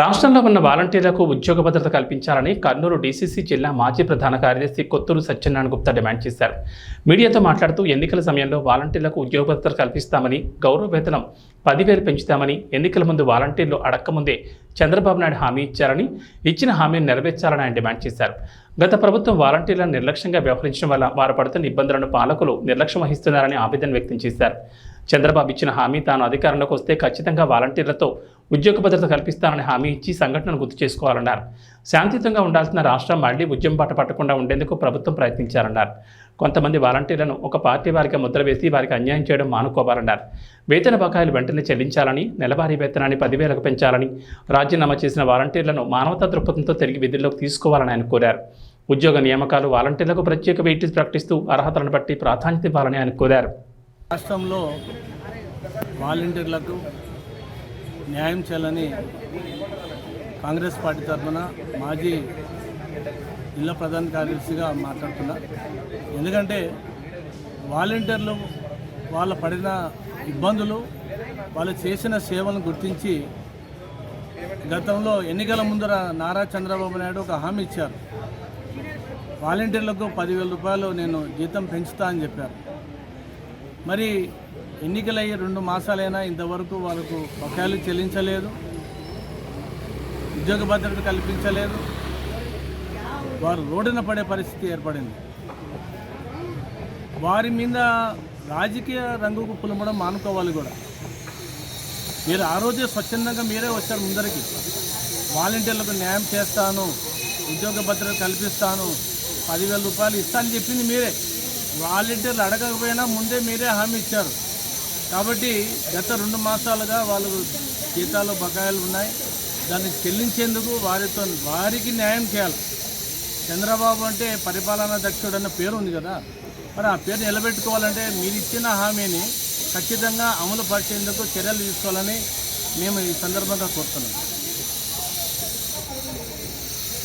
రాష్ట్రంలో ఉన్న వాలంటీర్లకు ఉద్యోగ భద్రత కల్పించాలని కర్నూలు డీసీసీ జిల్లా మాజీ ప్రధాన కార్యదర్శి కొత్తూరు సత్యనారాయణ గుప్తా డిమాండ్ చేశారు. మీడియాతో మాట్లాడుతూ ఎన్నికల సమయంలో వాలంటీర్లకు ఉద్యోగ భద్రత కల్పిస్తామని గౌరవ వేతనం పదివేలు పెంచుతామని ఎన్నికల ముందు వాలంటీర్లు అడక్కముందే చంద్రబాబు నాయుడు హామీ ఇచ్చారని ఇచ్చిన హామీని నెరవేర్చాలని ఆయన డిమాండ్ చేశారు. గత ప్రభుత్వం వాలంటీర్లను నిర్లక్ష్యంగా వ్యవహరించడం వల్ల వారు పడుతున్న ఇబ్బందులను పాలకులు నిర్లక్ష్యం వహిస్తున్నారని ఆవేదన వ్యక్తం చేశారు. చంద్రబాబు ఇచ్చిన హామీ తాను అధికారంలోకి వస్తే ఖచ్చితంగా వాలంటీర్లతో ఉద్యోగ భద్రత కల్పిస్తానని హామీ ఇచ్చి సంఘటనను గుర్తు చేసుకోవాలన్నారు. శాంతియుతంగా ఉండాల్సిన రాష్ట్రం మళ్ళీ ఉద్యమం బాట పట్టకుండా ఉండేందుకు ప్రభుత్వం ప్రయత్నించారన్నారు కొంతమంది వాలంటీర్లను ఒక పార్టీ వారికి ముద్ర వేసి వారికి అన్యాయం చేయడం మానుకోవాలన్నారు. వేతన బకాయిలు వెంటనే చెల్లించాలని నెలవారీ వేతనాన్ని పదివేలకు పెంచాలని రాజీనామా చేసిన వాలంటీర్లను మానవతా దృక్పథంతో తిరిగి విధుల్లోకి తీసుకోవాలని ఆయన కోరారు. ఉద్యోగ నియామకాలు వాలంటీర్లకు ప్రత్యేక వెయిటేజ్ ప్రకటిస్తూ అర్హతలను బట్టి ప్రాధాన్యత ఇవ్వాలని ఆయన కోరారు. రాష్ట్రంలో వాలంటీర్లకు న్యాయం చేయాలని కాంగ్రెస్ పార్టీ తరఫున మాజీ జిల్లా ప్రధాన కార్యదర్శిగా మాట్లాడుతున్నా. ఎందుకంటే వాలంటీర్లు వాళ్ళ పడిన ఇబ్బందులు వాళ్ళు చేసిన సేవలను గుర్తించి గతంలో ఎన్నికల ముందర నారా చంద్రబాబు నాయుడు ఒక హామీ ఇచ్చారు. వాలంటీర్లకు పదివేల రూపాయలు నేను జీతం పెంచుతా అని చెప్పారు. మరి ఎన్నికలయ్యి రెండు మాసాలైనా ఇంతవరకు వాళ్ళకు బకాయిలు చెల్లించలేదు ఉద్యోగ భద్రత కల్పించలేదు. వారు రోడ్డున పడే పరిస్థితి ఏర్పడింది. వారి మీద రాజకీయ రంగుకు పులమడం మానుకోవాలి కూడా. మీరు ఆ రోజే స్వచ్ఛందంగా మీరే వచ్చారు ముందరికి. వాలంటీర్లకు న్యాయం చేస్తాను ఉద్యోగ భద్రత కల్పిస్తాను పదివేల రూపాయలు ఇస్తానని చెప్పింది మీరే. వాలంటీర్లు అడగకపోయినా ముందే మీరే హామీ ఇచ్చారు. కాబట్టి గత రెండు మాసాలుగా వాళ్ళు జీతాలు బకాయిలు ఉన్నాయి. దాన్ని చెల్లించేందుకు వారితో వారికి న్యాయం చేయాలి. చంద్రబాబు అంటే పరిపాలనా దక్షుడు అన్న పేరు ఉంది కదా. మరి ఆ పేరు నిలబెట్టుకోవాలంటే మీరు ఇచ్చిన హామీని ఖచ్చితంగా అమలు పరిచేందుకు చర్యలు తీసుకోవాలని మేము ఈ సందర్భంగా కోరుతున్నాం.